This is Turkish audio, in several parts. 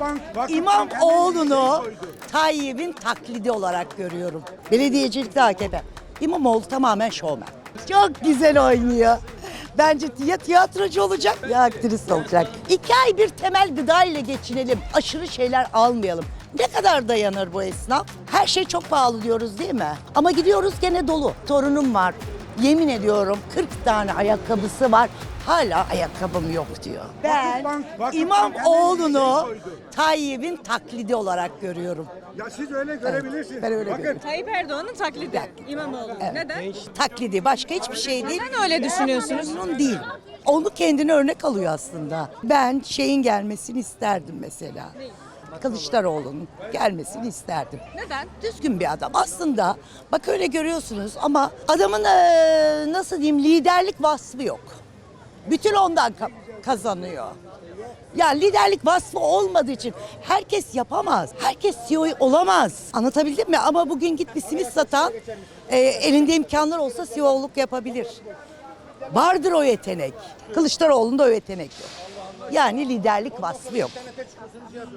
Ben Vakıf İmam kendi oğlunu ülkeyi koydu. Tayyip'in taklidi olarak görüyorum. Belediyecilikte AKP. İmamoğlu tamamen şovmen. Çok güzel oynuyor. Bence ya tiyatrocu olacak ya aktris olacak. İki ay bir temel gıda ile geçinelim. Aşırı şeyler almayalım. Ne kadar dayanır bu esnaf? Her şey çok pahalı diyoruz değil mi? Ama gidiyoruz gene dolu. Torunum var. Yemin ediyorum 40 tane ayakkabısı var. Hala ayakkabım yok diyor. Ben Vakıfbank- Vakıfbank İmam kendi oğlunu ülkeyi koydu. Tayyip'in taklidi olarak görüyorum. Ya siz öyle görebilirsiniz. ben öyle Bakın görüyorum. Tayyip Erdoğan'ın taklidi İmamoğlu. Neden? Taklidi başka hiçbir şey değil. Neden öyle düşünüyorsunuz? Memnun değil. Onu kendine örnek alıyor aslında. Ben şeyin gelmesini isterdim mesela. Kılıçdaroğlu'nun gelmesini isterdim. Neden? Düzgün bir adam. Aslında bak öyle görüyorsunuz ama adamın eee, nasıl diyeyim liderlik vasfı yok. Bütün ondan ka- kazanıyor. Ya liderlik vasfı olmadığı için herkes yapamaz. Herkes CEO olamaz. Anlatabildim mi? Ama bugün git bir simit satan e, elinde imkanlar olsa CEO'luk yapabilir. Vardır o yetenek. Kılıçdaroğlu'nda o yetenek yok. Yani liderlik vasfı yok.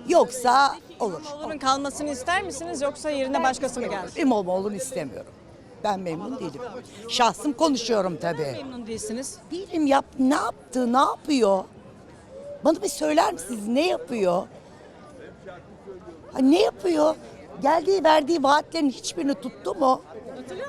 Yoksa olur. İmamoğlu'nun kalmasını ister misiniz yoksa yerine başkası mı gelsin? İmamoğlu'nu istemiyorum. Ben memnun değilim. Şahsım konuşuyorum tabii. Memnun değilsiniz. Değilim yap ne yaptı ne yapıyor? Bana bir söyler misiniz ne yapıyor? Ha, ne yapıyor? Geldiği verdiği vaatlerin hiçbirini tuttu mu?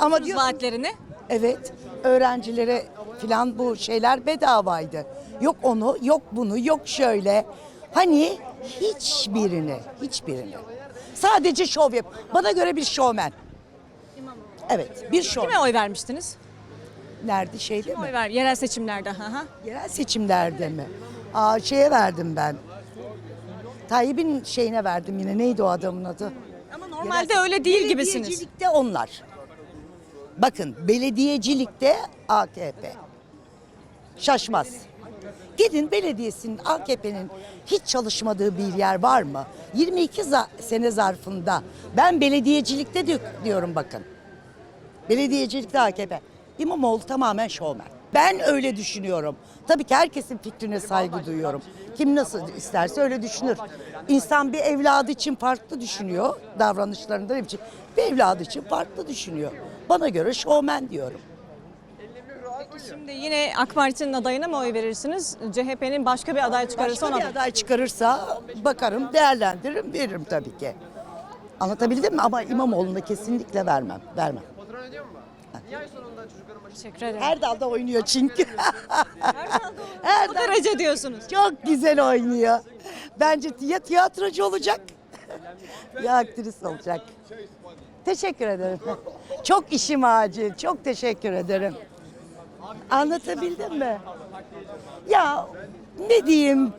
Ama Ama diyor vaatlerini. evet öğrencilere filan bu şeyler bedavaydı. Yok onu yok bunu yok şöyle. Hani hiçbirini hiçbirini. Sadece şov yap. Bana göre bir şovmen. Evet bir şov. Kime oy vermiştiniz? Nerede şeyde mi? Oy ver yerel seçimlerde. Hı hı. Yerel seçimlerde mi? Aa, şeye verdim ben. Tayyip'in şeyine verdim yine. Neydi o adamın adı? Ama normalde öyle değil gibisiniz. Belediyecilikte onlar. Bakın belediyecilikte AKP. Şaşmaz. Gidin belediyesinin AKP'nin hiç çalışmadığı bir yer var mı? 22 za- sene zarfında ben belediyecilikte di- diyorum bakın. Belediyecilikte AKP. İmamoğlu tamamen şovmen. Ben öyle düşünüyorum. Tabii ki herkesin fikrine saygı duyuyorum. Kim nasıl isterse öyle düşünür. İnsan bir evladı için farklı düşünüyor. Davranışlarında ne biçim? Bir evladı için farklı düşünüyor. Bana göre şovmen diyorum. Şimdi yine AK Parti'nin adayına mı oy verirsiniz? CHP'nin başka bir aday çıkarırsa Başka ona bir aday çıkarırsa bakarım, değerlendiririm, veririm tabii ki. Anlatabildim mi? Ama İmamoğlu'na kesinlikle vermem. Vermem. Teşekkür ederim. Her dalda oynuyor çünkü. Her o derece diyorsunuz. Çok güzel oynuyor. Bence ya tiyatrocu olacak ya aktris olacak. Teşekkür ederim. Çok işim acil. Çok teşekkür ederim. Anlatabildim mi? Ya ne diyeyim?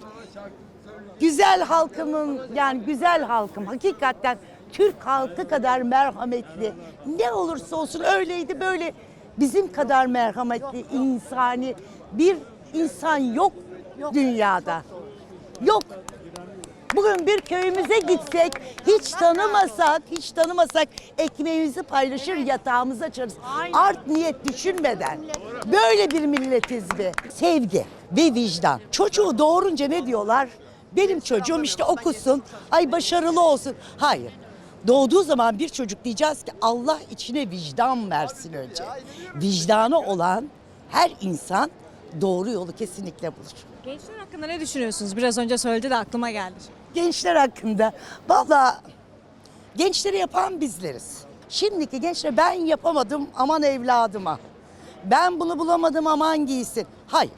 Güzel halkımın yani güzel halkım hakikaten Türk halkı kadar merhametli. Ne olursa olsun öyleydi böyle bizim kadar merhametli insani bir insan yok dünyada. Yok. Bugün bir köyümüze gitsek hiç tanımasak, hiç tanımasak ekmeğimizi paylaşır, yatağımızı açarız. Art niyet düşünmeden. Böyle bir milletiz be. Sevgi ve vicdan. Çocuğu doğurunca ne diyorlar? Benim çocuğum işte okusun, ay başarılı olsun. Hayır. Doğduğu zaman bir çocuk diyeceğiz ki Allah içine vicdan versin önce. Vicdanı olan her insan doğru yolu kesinlikle bulur. Gençler hakkında ne düşünüyorsunuz? Biraz önce söyledi de aklıma geldi. gençler hakkında. Valla gençleri yapan bizleriz. Şimdiki gençler ben yapamadım aman evladıma. Ben bunu bulamadım aman giysin. Hayır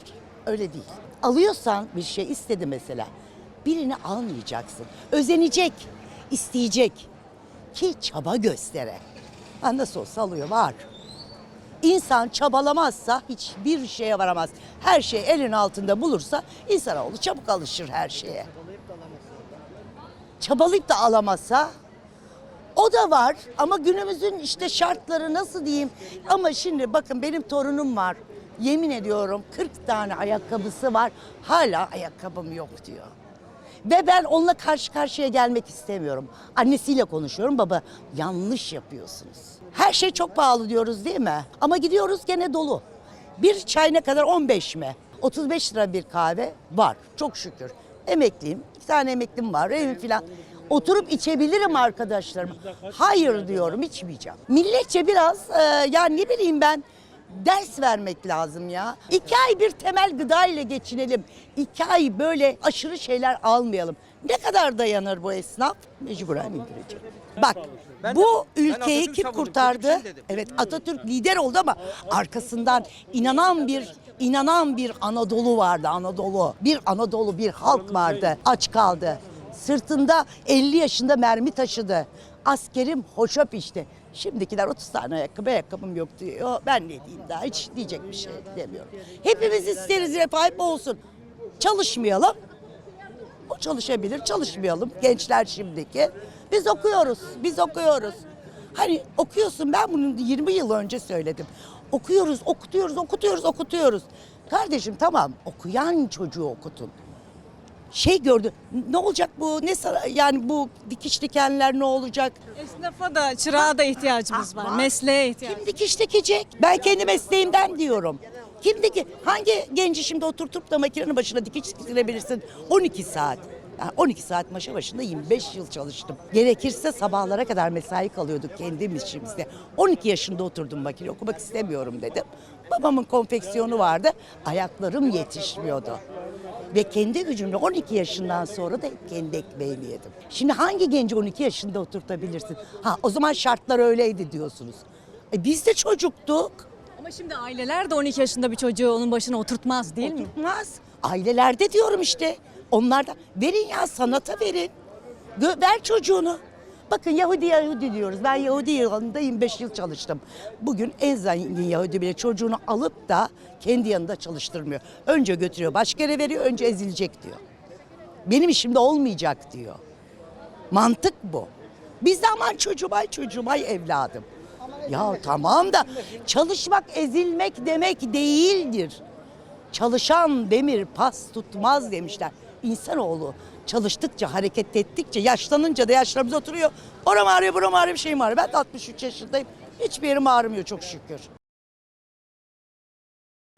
öyle değil. Alıyorsan bir şey istedi mesela. Birini almayacaksın. Özenecek, isteyecek ki çaba göstere. Ha, nasıl olsa alıyor var. İnsan çabalamazsa hiçbir şeye varamaz. Her şey elin altında bulursa insanoğlu çabuk alışır her şeye çabalayıp da alamazsa o da var ama günümüzün işte şartları nasıl diyeyim ama şimdi bakın benim torunum var yemin ediyorum 40 tane ayakkabısı var hala ayakkabım yok diyor. Ve ben onunla karşı karşıya gelmek istemiyorum. Annesiyle konuşuyorum baba yanlış yapıyorsunuz. Her şey çok pahalı diyoruz değil mi? Ama gidiyoruz gene dolu. Bir çay ne kadar 15 mi? 35 lira bir kahve var çok şükür. Emekliyim. İki tane emeklim var. Evim filan. Oturup içebilirim arkadaşlarım. Hayır diyorum içmeyeceğim. Milletçe biraz e, ya ne bileyim ben ders vermek lazım ya. İki ay bir temel gıda ile geçinelim. İki ay böyle aşırı şeyler almayalım. Ne kadar dayanır bu esnaf? Mecburen indirecek. Bak bu ülkeyi kim kurtardı? Evet Atatürk lider oldu ama arkasından inanan bir inanan bir Anadolu vardı Anadolu. Bir Anadolu bir halk vardı. Aç kaldı. Sırtında 50 yaşında mermi taşıdı. Askerim hoşa pişti. Şimdikiler 30 tane ayakkabı ayakkabım yok diyor. Ben ne diyeyim daha hiç diyecek bir şey demiyorum. Hepimiz isteriz refah olsun. Çalışmayalım. O çalışabilir, çalışmayalım. Gençler şimdiki. Biz okuyoruz, biz okuyoruz. Hani okuyorsun, ben bunu 20 yıl önce söyledim. Okuyoruz, okutuyoruz, okutuyoruz, okutuyoruz. Kardeşim tamam, okuyan çocuğu okutun. Şey gördü, ne olacak bu, ne yani bu dikiş dikenler ne olacak? Esnafa da çırağa da ihtiyacımız Ha, var. var. Mesleğe ihtiyacımız Kim dikiş dikecek? Ben kendi mesleğimden diyorum. Kim diki? Hangi genci şimdi oturtup da makinenin başına dikiş diktirebilirsin? 12 saat. Yani 12 saat maşa başında 25 yıl çalıştım. Gerekirse sabahlara kadar mesai kalıyorduk kendi işimizde. 12 yaşında oturdum makine okumak istemiyorum dedim. Babamın konfeksiyonu vardı. Ayaklarım yetişmiyordu. Ve kendi gücümle 12 yaşından sonra da kendi ekmeğimi yedim. Şimdi hangi genci 12 yaşında oturtabilirsin? Ha o zaman şartlar öyleydi diyorsunuz. E biz de çocuktuk. Ama şimdi aileler de 12 yaşında bir çocuğu onun başına oturtmaz değil mi? Oturtmaz. Ailelerde diyorum işte. Onlar da verin ya sanata verin. Gö- ver çocuğunu. Bakın Yahudi Yahudi diyoruz. Ben Yahudi yanında 25 yıl çalıştım. Bugün en zengin Yahudi bile çocuğunu alıp da kendi yanında çalıştırmıyor. Önce götürüyor, başka yere veriyor, önce ezilecek diyor. Benim işimde olmayacak diyor. Mantık bu. Biz de aman çocuğum ay çocuğum ay evladım. Ya tamam da çalışmak ezilmek demek değildir. Çalışan demir pas tutmaz demişler. İnsanoğlu çalıştıkça, hareket ettikçe, yaşlanınca da yaşlarımız oturuyor. Oram ağrıyor, buram ağrıyor, bir şeyim ağrıyor. Ben de 63 yaşındayım. Hiçbir yerim ağrımıyor çok şükür.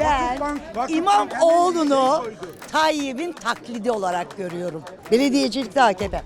Ben Vakıfbank İmam kendini oğlunu koydu. Tayyip'in taklidi olarak görüyorum. Belediyecilikte AKP.